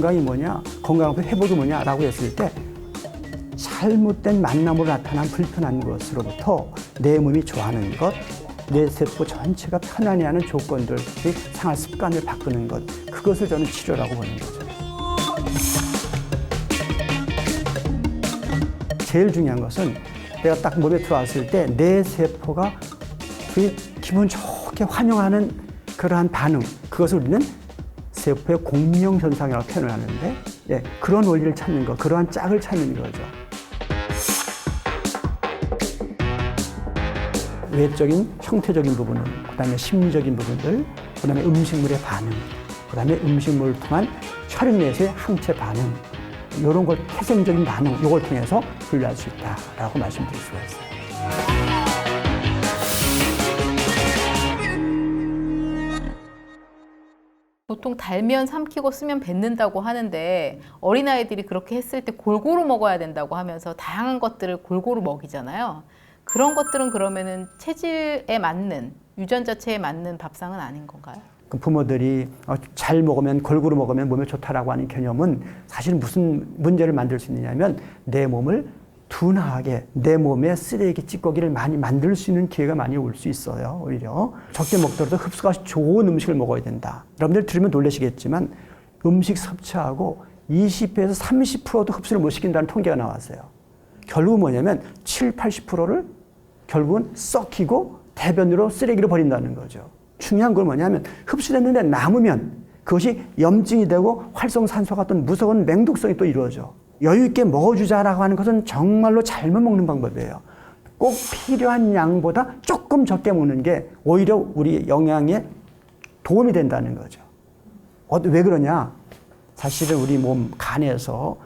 건강이 뭐냐, 건강 회복이 뭐냐라고 했을 때 잘못된 만남으로 나타난 불편한 것으로부터 내 몸이 좋아하는 것, 내 세포 전체가 편안해하는 조건들, 의 생활 습관을 바꾸는 것, 그것을 저는 치료라고 보는 거죠. 제일 중요한 것은 내가 딱 몸에 들어왔을 때 내 세포가 그 기분 좋게 환영하는 그러한 반응, 그것을 우리는 세포의 공명 현상이라고 표현을 하는데, 예, 그런 원리를 찾는 것, 그러한 짝을 찾는 거죠. 외적인 형태적인 부분은 그다음에 심리적인 부분들, 그다음에 음식물의 반응, 그다음에 음식물을 통한 혈액 내에서의 항체 반응, 이런 걸 태생적인 반응, 이걸 통해서 분류할 수 있다라고 말씀드릴 수가 있어요. 보통 달면 삼키고 쓰면 뱉는다고 하는데 어린아이들이 그렇게 했을 때 골고루 먹어야 된다고 하면서 다양한 것들을 골고루 먹이잖아요. 그런 것들은 그러면은 체질에 맞는 유전 자체에 맞는 밥상은 아닌 건가요? 그 부모들이 어, 잘 먹으면 골고루 먹으면 몸에 좋다라고 하는 개념은 사실 무슨 문제를 만들 수 있느냐면 내 몸을 둔하게 내 몸에 쓰레기 찌꺼기를 많이 만들 수 있는 기회가 많이 올 수 있어요. 오히려 적게 먹더라도 흡수가 좋은 음식을 먹어야 된다. 여러분들 들으면 놀라시겠지만 음식 섭취하고 20에서 30%도 흡수를 못 시킨다는 통계가 나왔어요. 결국 뭐냐면 7, 80%를 결국은 썩히고 대변으로 쓰레기로 버린다는 거죠. 중요한 건 뭐냐면 흡수됐는데 남으면 그것이 염증이 되고 활성산소 같은 무서운 맹독성이 또 이루어져. 여유 있게 먹어주자라고 하는 것은 정말로 잘못 먹는 방법이에요. 꼭 필요한 양보다 조금 적게 먹는 게 오히려 우리 영양에 도움이 된다는 거죠. 어, 왜 그러냐? 사실은 우리 몸 간에서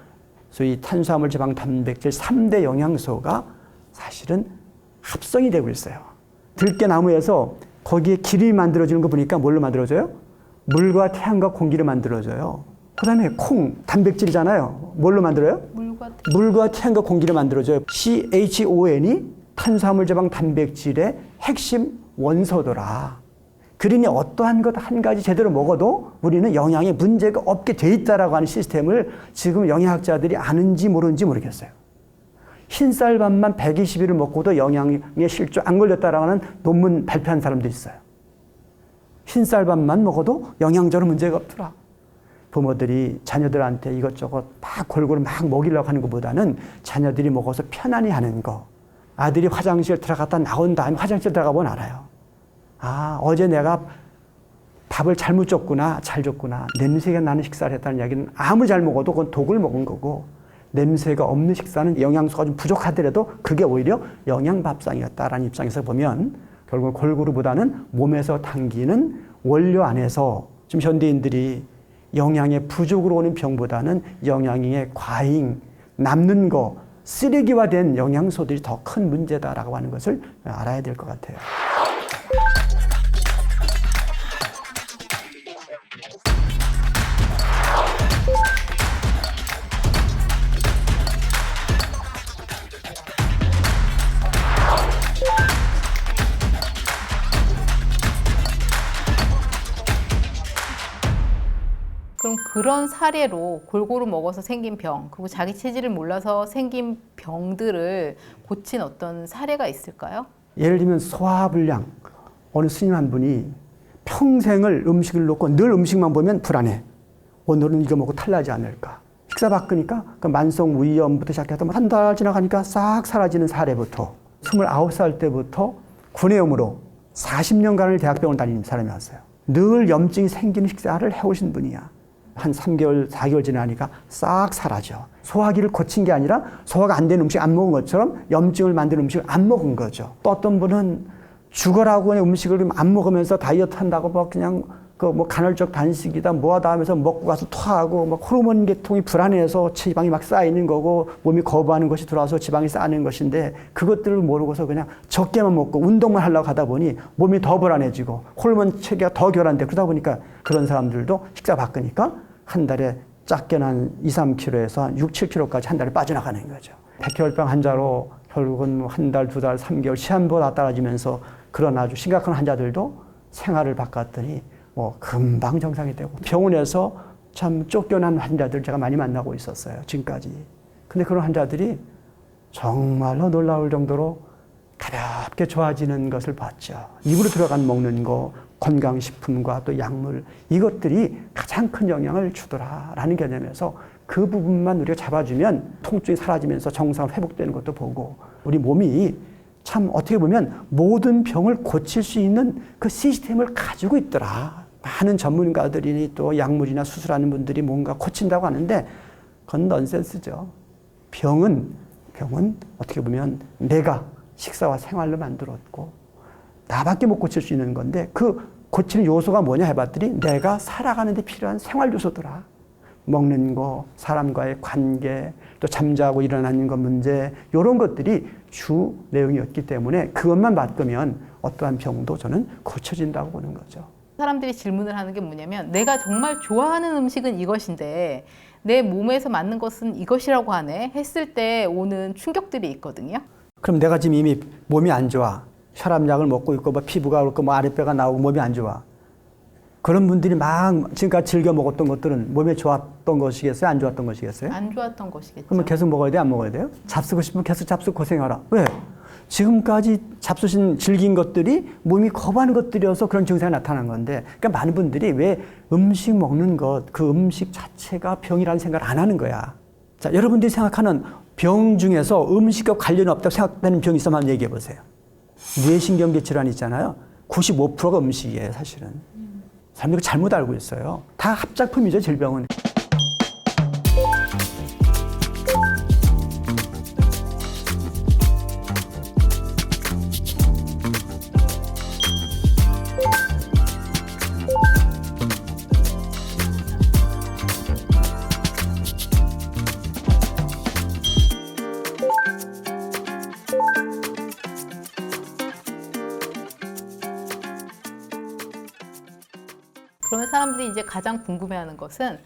소위 탄수화물, 지방, 단백질 3대 영양소가 사실은 합성이 되고 있어요. 들깨나무에서 거기에 기름이 만들어지는 거 보니까 뭘로 만들어져요? 물과 태양과 공기를 만들어져요. 그 다음에 콩, 단백질이잖아요. 뭘로 만들어요? 물과 물과 태양과 공기를 만들어줘요. CHON이 탄수화물, 지방, 단백질의 핵심 원소더라. 그러니 어떠한 것 한 가지 제대로 먹어도 우리는 영양에 문제가 없게 돼 있다라고 하는 시스템을 지금 영양학자들이 아는지 모르는지 모르겠어요. 흰쌀밥만 120일을 먹고도 영양에 실조 안 걸렸다라고 하는 논문 발표한 사람도 있어요. 흰쌀밥만 먹어도 영양적으로 문제가 없더라. 부모들이 자녀들한테 이것저것 막 골고루 막 먹이려고 하는 것보다는 자녀들이 먹어서 편안히 하는 거. 아들이 화장실 들어갔다 나온 다음에 화장실 들어가 보면 알아요. 아, 어제 내가 밥을 잘못 줬구나, 잘 줬구나. 냄새가 나는 식사를 했다는 이야기는 아무리 잘 먹어도 그건 독을 먹은 거고, 냄새가 없는 식사는 영양소가 좀 부족하더라도 그게 오히려 영양밥상이었다라는 입장에서 보면 결국 골고루보다는 몸에서 당기는 원료 안에서 지금 현대인들이 영양의 부족으로 오는 병보다는 영양의 과잉, 남는 거, 쓰레기화된 영양소들이 더 큰 문제다라고 하는 것을 알아야 될 것 같아요. 그런 사례로 골고루 먹어서 생긴 병, 그리고 자기 체질을 몰라서 생긴 병들을 고친 어떤 사례가 있을까요? 예를 들면 소화불량 어느 스님 한 분이 평생을 음식을 놓고 늘 음식만 보면 불안해. 오늘은 이거 먹고 탈나지 않을까. 식사 바꾸니까 그 만성 위염부터 시작해서 한 달 지나가니까 싹 사라지는 사례부터 29살 때부터 구내염으로 40년간을 대학병원 다니는 사람이 왔어요. 늘 염증이 생기는 식사를 해오신 분이야. 한 3개월, 4개월 지나니까 싹 사라져. 소화기를 고친 게 아니라 소화가 안 되는 음식 안 먹은 것처럼 염증을 만드는 음식을 안 먹은 거죠. 또 어떤 분은 죽어라고 음식을 안 먹으면서 다이어트 한다고 막 그냥 그 뭐 간헐적 단식이다 뭐하다 하면서 먹고 가서 토하고 막 호르몬 계통이 불안해서 지방이 막 쌓이는 거고 몸이 거부하는 것이 들어와서 지방이 쌓이는 것인데 그것들을 모르고서 그냥 적게만 먹고 운동만 하려고 하다 보니 몸이 더 불안해지고 호르몬 체계가 더 교란돼 그러다 보니까 그런 사람들도 식사 바꾸니까 한 달에 작게 한 2, 3kg에서 한 6, 7kg까지 한 달에 빠져나가는 거죠. 백혈병 환자로 결국은 한 달, 두 달, 3개월 시한보다 떨어지면서 그런 아주 심각한 환자들도 생활을 바꿨더니 뭐 금방 정상이 되고 병원에서 참 쫓겨난 환자들 제가 많이 만나고 있었어요. 지금까지. 근데 그런 환자들이 정말로 놀라울 정도로 가볍게 좋아지는 것을 봤죠. 입으로 들어간 먹는 거, 건강식품과 또 약물, 이것들이 가장 큰 영향을 주더라라는 개념에서 그 부분만 우리가 잡아주면 통증이 사라지면서 정상 회복되는 것도 보고 우리 몸이 참 어떻게 보면 모든 병을 고칠 수 있는 그 시스템을 가지고 있더라. 많은 전문가들이 또 약물이나 수술하는 분들이 뭔가 고친다고 하는데 그건 넌센스죠. 병은 병은 어떻게 보면 내가 식사와 생활로 만들었고 나밖에 못 고칠 수 있는 건데 그 고치는 요소가 뭐냐 해봤더니 내가 살아가는 데 필요한 생활 요소더라. 먹는 거, 사람과의 관계, 또 잠자고 일어나는 것 문제 이런 것들이 주 내용이었기 때문에 그것만 바꾸면 어떠한 병도 저는 고쳐진다고 보는 거죠. 사람들이 질문을 하는 게 뭐냐면 내가 정말 좋아하는 음식은 이것인데 내 몸에서 맞는 것은 이것이라고 하네 했을 때 오는 충격들이 있거든요. 그럼 내가 지금 이미 몸이 안 좋아. 혈압약을 먹고 있고 뭐 피부가 그렇고 뭐 아랫배가 나오고 몸이 안 좋아. 그런 분들이 막 지금까지 즐겨 먹었던 것들은 몸에 좋았던 것이겠어요? 안 좋았던 것이겠어요? 안 좋았던 것이겠죠. 그러면 계속 먹어야 돼? 안 먹어야 돼요? 잡수고 싶으면 계속 잡수 고생하라. 왜? 지금까지 잡수신 즐긴 것들이 몸이 거부하는 것들이어서 그런 증상이 나타난 건데, 그러니까 많은 분들이 왜 음식 먹는 것, 그 음식 자체가 병이라는 생각을 안 하는 거야. 자, 여러분들이 생각하는 병 중에서 음식과 관련이 없다고 생각되는 병이 있으면 한번 얘기해 보세요. 뇌신경계 질환 있잖아요. 95%가 음식이에요, 사실은. 사람들이 잘못 알고 있어요. 다 합작품이죠, 질병은. 그러면 사람들이 이제 가장 궁금해하는 것은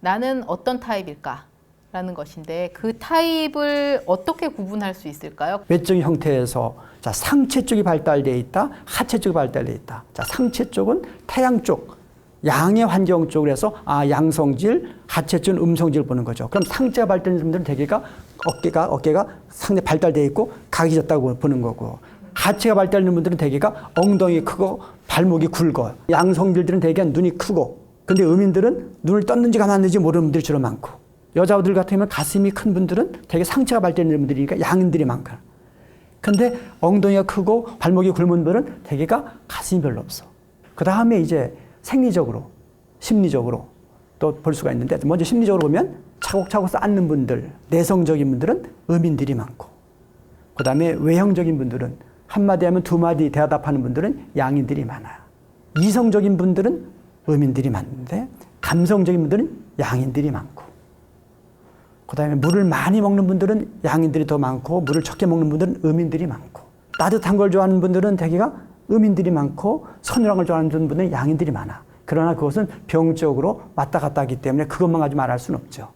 나는 어떤 타입일까? 라는 것인데 그 타입을 어떻게 구분할 수 있을까요? 외적인 형태에서 자 상체 쪽이 발달돼 있다, 하체 쪽이 발달돼 있다. 자 상체 쪽은 태양 쪽, 양의 환경 쪽으로 해서 아 양성질, 하체 쪽은 음성질 보는 거죠. 그럼 상체가 발달된 분들은 대개가 어깨가 어깨가 상대 발달돼 있고 각이 졌다고 보는 거고 하체가 발달된 분들은 대개가 엉덩이 크고 발목이 굵어. 양성질들은 대개 눈이 크고 근데 음인들은 눈을 떴는지 감았는지 모르는 분들이 주로 많고 여자들 같으면 가슴이 큰 분들은 되게 상체가 발달된 분들이니까 양인들이 많고 근데 엉덩이가 크고 발목이 굵은 분들은 대개가 가슴이 별로 없어. 그 다음에 이제 생리적으로, 심리적으로 또 볼 수가 있는데 먼저 심리적으로 보면 차곡차곡 쌓는 분들, 내성적인 분들은 음인들이 많고 그 다음에 외형적인 분들은 한마디 하면 두 마디 대답하는 분들은 양인들이 많아요. 이성적인 분들은 음인들이 많은데 감성적인 분들은 양인들이 많고 그 다음에 물을 많이 먹는 분들은 양인들이 더 많고 물을 적게 먹는 분들은 음인들이 많고 따뜻한 걸 좋아하는 분들은 대개가 음인들이 많고 서늘한 걸 좋아하는 분들은 양인들이 많아. 그러나 그것은 병적으로 왔다 갔다 하기 때문에 그것만 가지고 말할 수는 없죠.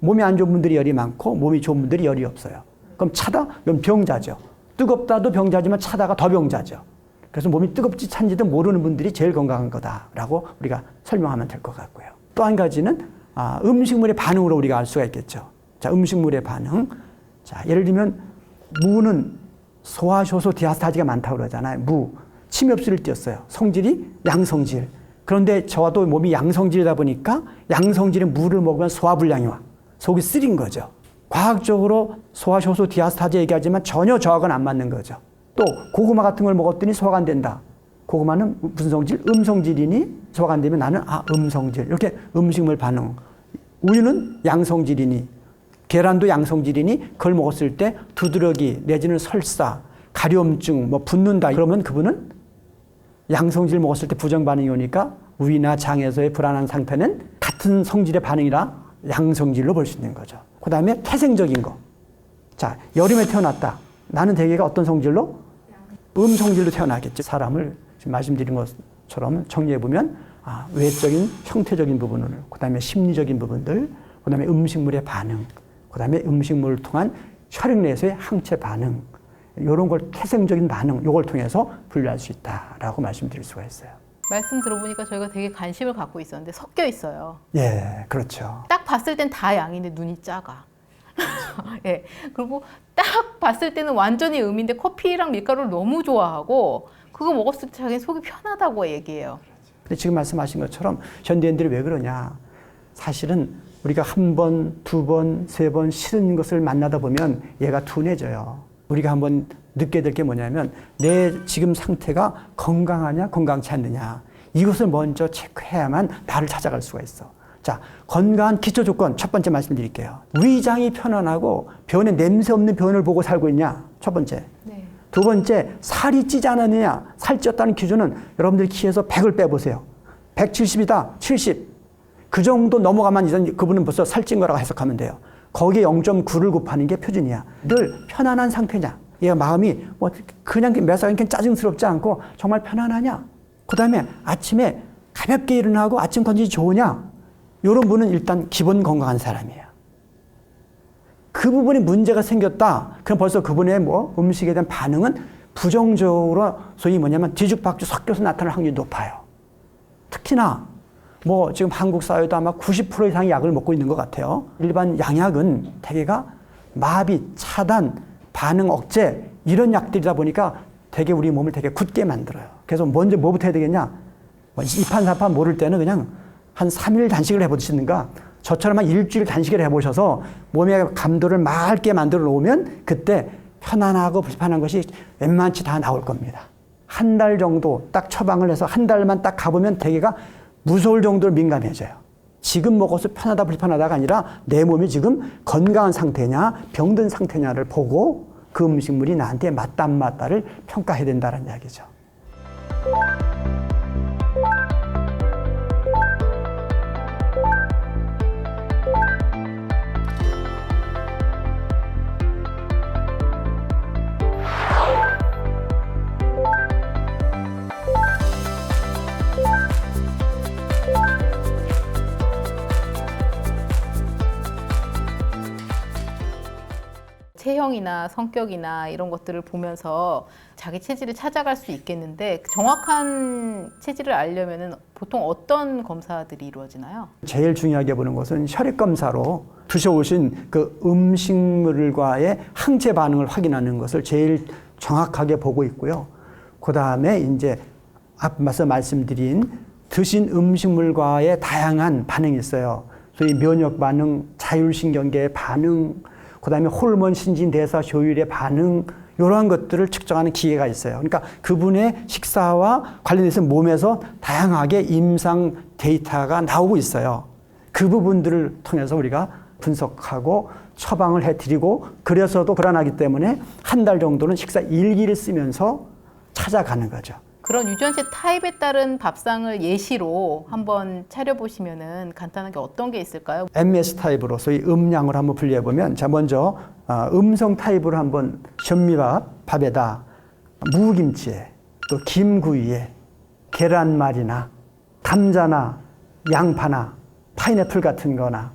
몸이 안 좋은 분들이 열이 많고 몸이 좋은 분들이 열이 없어요. 그럼 차다? 이건 병자죠. 뜨겁다도 병자지만 차다가 더 병자죠. 그래서 몸이 뜨겁지 찬지도 모르는 분들이 제일 건강한 거다라고 우리가 설명하면 될 것 같고요. 또 한 가지는 아, 음식물의 반응으로 우리가 알 수가 있겠죠. 자, 음식물의 반응. 자, 예를 들면 무는 소화효소 디아스타지가 많다고 그러잖아요. 무. 없이를 띄었어요. 성질이 양성질. 그런데 저와도 몸이 양성질이다 보니까 양성질은 물을 먹으면 소화불량이 와. 속이 쓰린 거죠. 과학적으로 소화효소 디아스타지 얘기하지만 전혀 저하고는 안 맞는 거죠. 또 고구마 같은 걸 먹었더니 소화가 안 된다. 고구마는 무슨 성질? 음성질이니 소화가 안 되면 나는 아 음성질. 이렇게 음식물 반응. 우유는 양성질이니 계란도 양성질이니 그걸 먹었을 때 두드러기 내지는 설사, 가려움증, 뭐 붓는다 그러면 그분은 양성질 먹었을 때 부정 반응이 오니까 위나 장에서의 불안한 상태는 같은 성질의 반응이라 양성질로 볼 수 있는 거죠. 그 다음에 태생적인 거. 자, 여름에 태어났다. 나는 대개가 어떤 성질로? 음 성질로 태어나겠죠. 사람을 지금 말씀드린 것처럼 정리해보면, 아, 외적인 형태적인 부분을, 그 다음에 심리적인 부분들, 그 다음에 음식물의 반응, 그 다음에 음식물을 통한 혈액 내에서의 항체 반응, 이런 걸 태생적인 반응, 이걸 통해서 분류할 수 있다라고 말씀드릴 수가 있어요. 말씀 들어보니까 저희가 되게 관심을 갖고 있었는데 섞여 있어요. 예, 그렇죠. 딱 봤을 땐 다 양인데 눈이 작아. 예. 그리고 딱 봤을 때는 완전히 음인데 커피랑 밀가루를 너무 좋아하고 그거 먹었을 때 자기 속이 편하다고 얘기해요. 근데 지금 말씀하신 것처럼 현대인들이 왜 그러냐? 사실은 우리가 한 번, 두 번, 세 번 싫은 것을 만나다 보면 얘가 둔해져요. 우리가 한번 느껴야 될 게 뭐냐면 내 지금 상태가 건강하냐, 건강치 않느냐. 이것을 먼저 체크해야만 나를 찾아갈 수가 있어. 자, 건강한 기초 조건 첫 번째 말씀드릴게요. 위장이 편안하고 변에 냄새 없는 변을 보고 살고 있냐? 첫 번째. 네. 두 번째, 살이 찌지 않았느냐. 살쪘다는 기준은 여러분들 키에서 100을 빼보세요. 170이다, 70. 그 정도 넘어가면 이제 그분은 벌써 살찐 거라고 해석하면 돼요. 거기에 0.9를 곱하는 게 표준이야. 늘 편안한 상태냐. 얘가 마음이 뭐 그냥 매사에 짜증스럽지 않고 정말 편안하냐. 그 다음에 아침에 가볍게 일어나고 아침 컨디션이 좋으냐. 이런 분은 일단 기본 건강한 사람이에요. 그 부분에 문제가 생겼다. 그럼 벌써 그분의 뭐 음식에 대한 반응은 부정적으로 소위 뭐냐면 뒤죽박죽 섞여서 나타날 확률이 높아요. 특히나 뭐 지금 한국 사회도 아마 90% 이상의 약을 먹고 있는 것 같아요. 일반 양약은 대개가 마비, 차단, 반응 억제 이런 약들이다 보니까 되게 우리 몸을 되게 굳게 만들어요. 그래서 먼저 뭐부터 해야 되겠냐? 뭐 이판사판 모를 때는 그냥 한 3일 단식을 해보시는가 저처럼 한 일주일 단식을 해보셔서 몸의 감도를 맑게 만들어 놓으면 그때 편안하고 불편한 것이 웬만치 다 나올 겁니다. 한 달 정도 딱 처방을 해서 한 달만 딱 가보면 대개가 무서울 정도로 민감해져요. 지금 먹어서 편하다 불편하다가 아니라 내 몸이 지금 건강한 상태냐 병든 상태냐를 보고 그 음식물이 나한테 맞다 안 맞다를 평가해야 된다는 이야기죠. 체형이나 성격이나 이런 것들을 보면서 자기 체질을 찾아갈 수 있겠는데 정확한 체질을 알려면은 보통 어떤 검사들이 이루어지나요? 제일 중요하게 보는 것은 혈액 검사로 드셔오신 그 음식물과의 항체 반응을 확인하는 것을 제일 정확하게 보고 있고요. 그 다음에 이제 앞서 말씀드린 드신 음식물과의 다양한 반응이 있어요. 소위 면역 반응, 자율신경계의 반응, 그 다음에 호르몬 신진 대사 효율의 반응, 이러한 것들을 측정하는 기계가 있어요. 그러니까 그분의 식사와 관련해서 몸에서 다양하게 임상 데이터가 나오고 있어요. 그 부분들을 통해서 우리가 분석하고 처방을 해드리고 그래서도 불안하기 때문에 한 달 정도는 식사 일기를 쓰면서 찾아가는 거죠. 그런 유전체 타입에 따른 밥상을 예시로 한번 차려보시면은 간단하게 어떤 게 있을까요? MS 타입으로 소위 음량을 한번 분류해 보면 자 먼저 어, 음성 타입으로 한번 현미밥 밥에다 무김치에 또 김구이에 계란말이나 감자나 양파나 파인애플 같은 거나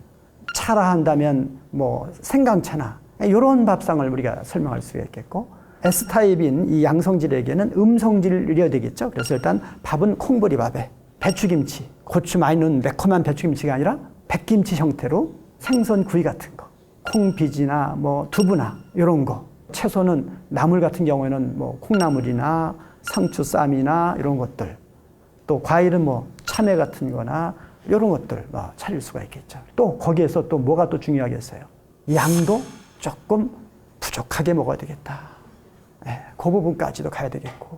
차라 한다면 뭐 생강차나 이런 밥상을 우리가 설명할 수 있겠고 S타입인 이 양성질에게는 음성질이어야 되겠죠. 그래서 일단 밥은 콩보리밥에 배추김치, 고추 많이 넣은 매콤한 배추김치가 아니라 백김치 형태로 생선 구이 같은 거, 콩비지나 뭐 두부나 이런 거. 채소는 나물 같은 경우에는 뭐 콩나물이나 상추 쌈이나 이런 것들. 또 과일은 뭐 참외 같은 거나 이런 것들 뭐 차릴 수가 있겠죠. 또 거기에서 또 뭐가 또 중요하겠어요. 양도 조금 부족하게 먹어야 되겠다. 예, 그 부분까지도 가야 되겠고.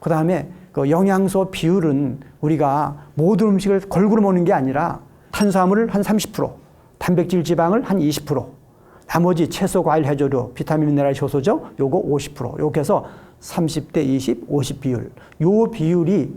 그 다음에 그 영양소 비율은 우리가 모든 음식을 골고루 먹는 게 아니라 탄수화물을 한 30%, 단백질 지방을 한 20%, 나머지 채소, 과일, 해조류, 비타민, 미네랄, 효소죠. 요거 50%. 요렇게 해서 30대 20, 50 비율. 요 비율이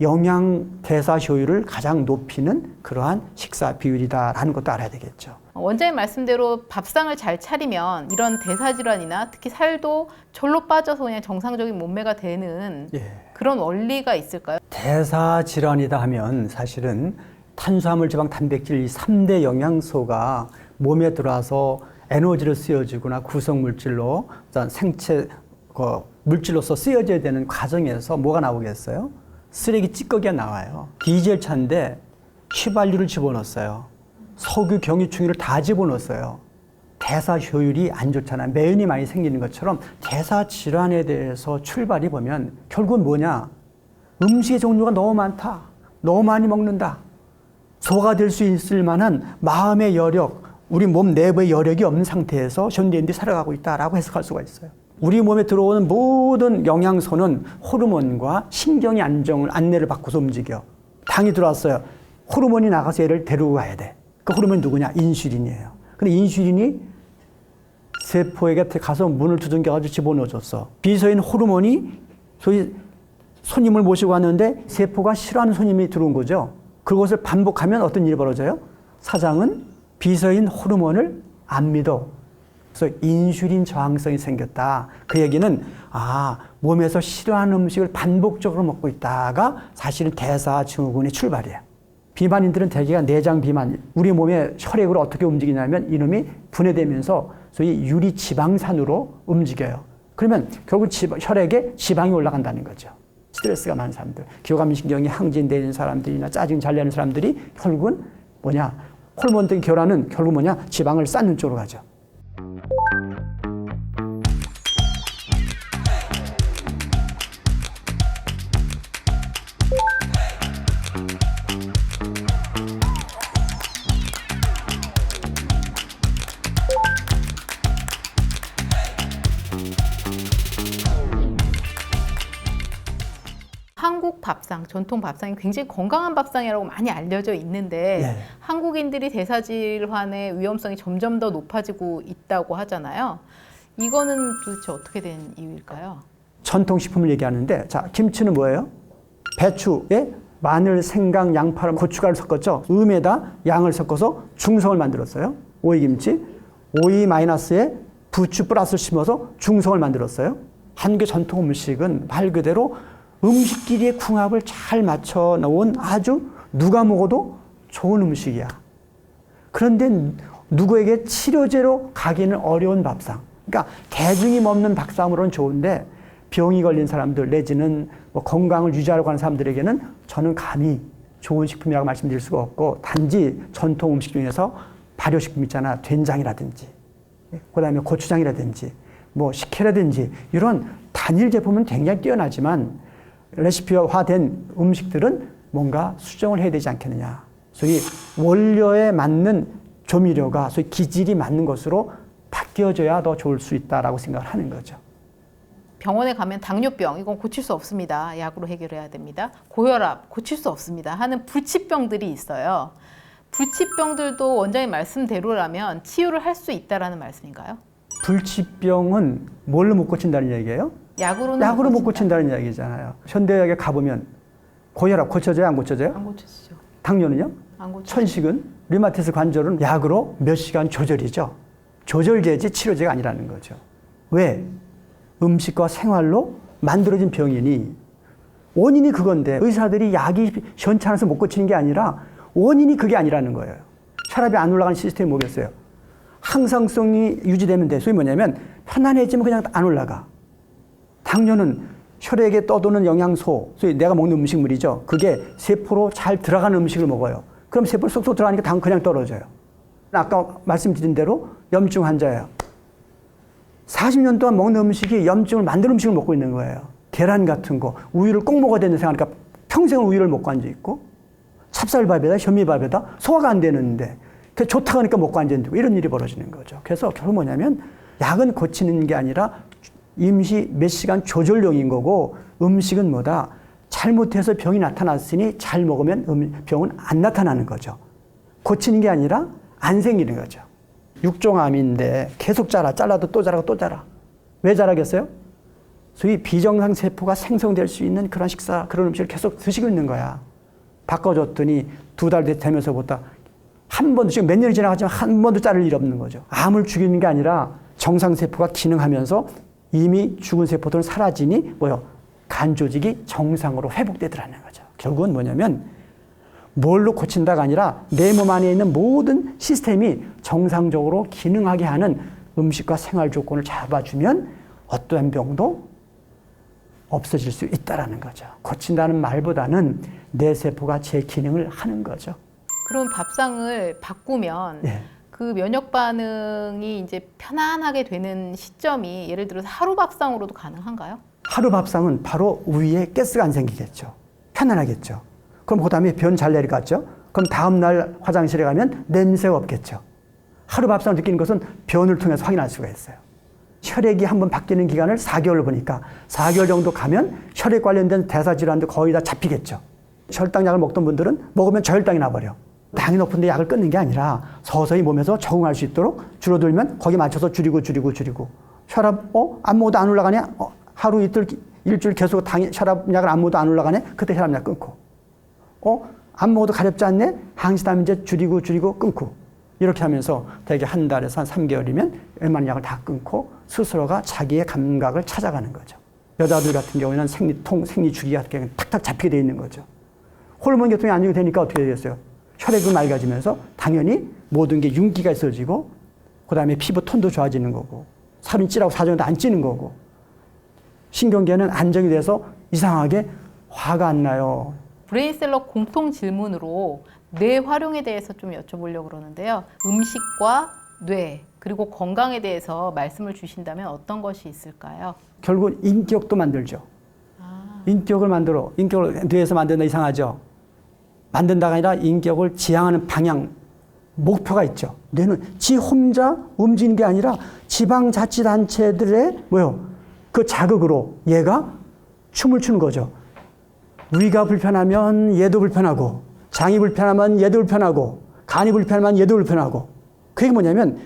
영양 대사 효율을 가장 높이는 그러한 식사 비율이다라는 것도 알아야 되겠죠. 원장님 말씀대로 밥상을 잘 차리면 이런 대사질환이나 특히 살도 절로 빠져서 그냥 정상적인 몸매가 되는 예. 그런 원리가 있을까요? 대사 질환이다 하면 사실은 탄수화물, 지방, 단백질 이 3대 영양소가 몸에 들어와서 에너지를 쓰여주거나 구성 물질로 어떤 생체 그 물질로서 쓰여져야 되는 과정에서 뭐가 나오겠어요? 쓰레기 찌꺼기가 나와요. 디젤 차인데 휘발유를 집어넣었어요. 석유, 경유충유를 다 집어넣었어요. 대사 효율이 안 좋잖아요. 매연이 많이 생기는 것처럼 대사 질환에 대해서 출발이 보면 결국은 뭐냐? 음식의 종류가 너무 많다. 너무 많이 먹는다. 소가 될 수 있을 만한 마음의 여력, 우리 몸 내부의 여력이 없는 상태에서 현대인들이 살아가고 있다라고 해석할 수가 있어요. 우리 몸에 들어오는 모든 영양소는 호르몬과 신경의 안정을 안내를 받고서 움직여. 당이 들어왔어요. 호르몬이 나가서 얘를 데리고 가야 돼. 그 호르몬이 누구냐? 인슐린이에요. 근데 인슐린이 세포에게 가서 문을 두둥겨가지고 집어넣어줬어. 비서인 호르몬이 소위 손님을 모시고 왔는데 세포가 싫어하는 손님이 들어온 거죠. 그것을 반복하면 어떤 일이 벌어져요? 사장은 비서인 호르몬을 안 믿어. 그래서 인슐린 저항성이 생겼다. 그 얘기는 아 몸에서 싫어하는 음식을 반복적으로 먹고 있다가 사실은 대사 증후군의 출발이에요. 비만인들은 대개가 내장 비만, 우리 몸의 혈액으로 어떻게 움직이냐면 이놈이 분해되면서 소위 유리 지방산으로 움직여요. 그러면 결국 지방, 혈액에 지방이 올라간다는 거죠. 스트레스가 많은 사람들, 기호감신경이 항진되는 사람들이나 짜증 잘 내는 사람들이 결국은 뭐냐 호르몬 등 결합은 결국 뭐냐 지방을 쌓는 쪽으로 가죠. 전통 밥상이 굉장히 건강한 밥상이라고 많이 알려져 있는데 예. 한국인들이 대사질환의 위험성이 점점 더 높아지고 있다고 하잖아요. 이거는 도대체 어떻게 된 이유일까요? 전통 식품을 얘기하는데 자 김치는 뭐예요? 배추에 마늘, 생강, 양파를 고춧가루 섞었죠. 음에다 양을 섞어서 중성을 만들었어요. 오이김치. 오이 마이너스에 부추 플러스를 심어서 중성을 만들었어요. 한국의 전통 음식은 말 그대로 음식끼리의 궁합을 잘 맞춰 놓은 아주 누가 먹어도 좋은 음식이야. 그런데 누구에게 치료제로 가기는 어려운 밥상. 그러니까 대중이 먹는 밥상으로는 좋은데 병이 걸린 사람들 내지는 뭐 건강을 유지하려고 하는 사람들에게는 저는 감히 좋은 식품이라고 말씀드릴 수가 없고 단지 전통 음식 중에서 발효식품 있잖아 된장이라든지 그다음에 고추장이라든지 뭐 식혜라든지 이런 단일 제품은 굉장히 뛰어나지만 레시피화된 음식들은 뭔가 수정을 해야 되지 않겠느냐. 소위 원료에 맞는 조미료가 소위 기질이 맞는 것으로 바뀌어져야 더 좋을 수 있다라고 생각을 하는 거죠. 병원에 가면 당뇨병 이건 고칠 수 없습니다. 약으로 해결해야 됩니다. 고혈압 고칠 수 없습니다. 하는 불치병들이 있어요. 불치병들도 원장님 말씀대로라면 치유를 할 수 있다라는 말씀인가요? 불치병은 뭘로 못 고친다는 얘기예요? 약으로는 약으로 못 고친다. 고친다는 이야기잖아요. 현대약에 가보면 고혈압 고쳐져요? 안 고쳐져요? 안 고쳐지죠. 당뇨는요? 안 고쳐. 천식은 류마티스 관절은 약으로 몇 시간 조절이죠. 조절제지 치료제가 아니라는 거죠. 왜? 음식과 생활로 만들어진 병이니 원인이 그건데 의사들이 약이 현찮아서 못 고치는 게 아니라 원인이 그게 아니라는 거예요. 혈압이 안 올라가는 시스템이 뭐겠어요? 항상성이 유지되면 돼. 소위 뭐냐면 편안해지면 그냥 안 올라가. 당뇨는 혈액에 떠도는 영양소, 내가 먹는 음식물이죠. 그게 세포로 잘 들어가는 음식을 먹어요. 그럼 세포로 쏙쏙 들어가니까 당 그냥 떨어져요. 아까 말씀드린 대로 염증 환자예요. 40년 동안 먹는 음식이 염증을 만드는 음식을 먹고 있는 거예요. 계란 같은 거, 우유를 꼭 먹어야 되는 생각하니까 평생을 우유를 먹고 앉아 있고, 찹쌀밥에다 현미밥에다 소화가 안 되는데, 그 좋다고 하니까 먹고 앉아 있고, 이런 일이 벌어지는 거죠. 그래서 결국 뭐냐면, 약은 고치는 게 아니라 임시 몇 시간 조절용인 거고, 음식은 뭐다? 잘못해서 병이 나타났으니 잘 먹으면 음- 병은 안 나타나는 거죠. 고치는 게 아니라 안 생기는 거죠. 육종암인데 계속 자라, 잘라도 또 자라고 또 자라. 왜 자라겠어요? 소위 비정상 세포가 생성될 수 있는 그런 식사, 그런 음식을 계속 드시고 있는 거야. 바꿔줬더니 두 달 되면서부터 한 번도 지금 몇 년이 지나갔지만 한 번도 자를 일 없는 거죠. 암을 죽이는 게 아니라 정상 세포가 기능하면서 이미 죽은 세포들은 사라지니 뭐요? 간 조직이 정상으로 회복되더라는 거죠. 결국은 뭐냐면 뭘로 고친다가 아니라 내 몸 안에 있는 모든 시스템이 정상적으로 기능하게 하는 음식과 생활 조건을 잡아주면 어떠한 병도 없어질 수 있다라는 거죠. 고친다는 말보다는 내 세포가 제 기능을 하는 거죠. 그럼 밥상을 바꾸면 예. 그 면역 반응이 이제 편안하게 되는 시점이 예를 들어서 하루 밥상으로도 가능한가요? 하루 밥상은 바로 위에 가스가 안 생기겠죠. 편안하겠죠. 그럼 그 다음에 변잘 같죠? 그럼 다음날 화장실에 가면 냄새가 없겠죠. 하루 밥상을 느끼는 것은 변을 통해서 확인할 수가 있어요. 혈액이 한번 바뀌는 기간을 4개월로 보니까 4개월 정도 가면 혈액 관련된 대사질환도 거의 다 잡히겠죠. 혈당약을 먹던 분들은 먹으면 저혈당이 나버려. 당이 높은데 약을 끊는 게 아니라 서서히 몸에서 적응할 수 있도록 줄어들면 거기에 맞춰서 줄이고 줄이고 줄이고 혈압 어? 안 먹어도 안 올라가네? 어, 하루 이틀 일주일 계속 당이 혈압약을 안 먹어도 안 올라가네? 그때 혈압약 끊고 어? 안 먹어도 가렵지 않네? 항시담 이제 줄이고 줄이고 끊고 이렇게 하면서 대개 한 달에서 한 3개월이면 웬만한 약을 다 끊고 스스로가 자기의 감각을 찾아가는 거죠. 여자들 같은 경우에는 생리통, 생리주기가 탁탁 잡히게 돼 있는 거죠. 호르몬 계통이 안 좋게 되니까 어떻게 되겠어요? 혈액이 맑아지면서 당연히 모든 게 윤기가 있어지고 그 다음에 피부 톤도 좋아지는 거고 살은 찌라고 사정도 안 찌는 거고 신경계는 안정이 돼서 이상하게 화가 안 나요. 브레인셀러 공통 질문으로 뇌 활용에 대해서 좀 여쭤보려고 그러는데요. 음식과 뇌 그리고 건강에 대해서 말씀을 주신다면 어떤 것이 있을까요? 결국 인격도 만들죠. 인격을 만들어 인격을 뇌에서 만든다 이상하죠. 만든다가 아니라 인격을 지향하는 방향 목표가 있죠. 뇌는 지 혼자 움직이는 게 아니라 지방자치단체들의 뭐요 그 자극으로 얘가 춤을 추는 거죠. 위가 불편하면 얘도 불편하고 장이 불편하면 얘도 불편하고 간이 불편하면 얘도 불편하고 그게 뭐냐면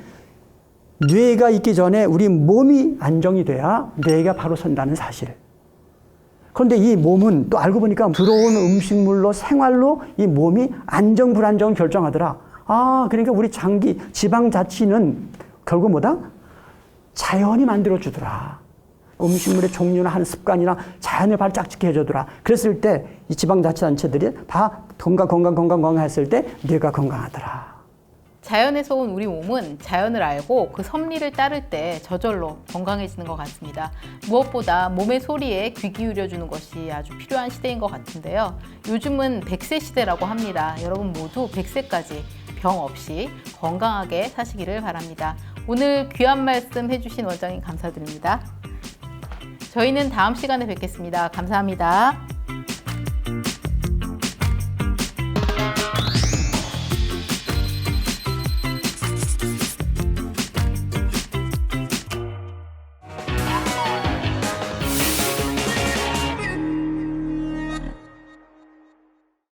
뇌가 있기 전에 우리 몸이 안정이 돼야 뇌가 바로 선다는 사실. 그런데 이 몸은 또 알고 보니까 들어온 음식물로 생활로 이 몸이 안정 불안정을 결정하더라. 아, 그러니까 우리 장기 지방 자치는 결국 뭐다? 자연이 만들어 주더라. 음식물의 종류나 하는 습관이나 자연을 짝짓게 해주더라. 그랬을 때 이 지방 자치 단체들이 다 건강 건강 건강 건강 했을 때 뇌가 건강하더라. 자연에서 온 우리 몸은 자연을 알고 그 섭리를 따를 때 저절로 건강해지는 것 같습니다. 무엇보다 몸의 소리에 귀 기울여주는 것이 아주 필요한 시대인 것 같은데요. 요즘은 100세 시대라고 합니다. 여러분 모두 100세까지 병 없이 건강하게 사시기를 바랍니다. 오늘 귀한 말씀 해주신 원장님 감사드립니다. 저희는 다음 시간에 뵙겠습니다. 감사합니다.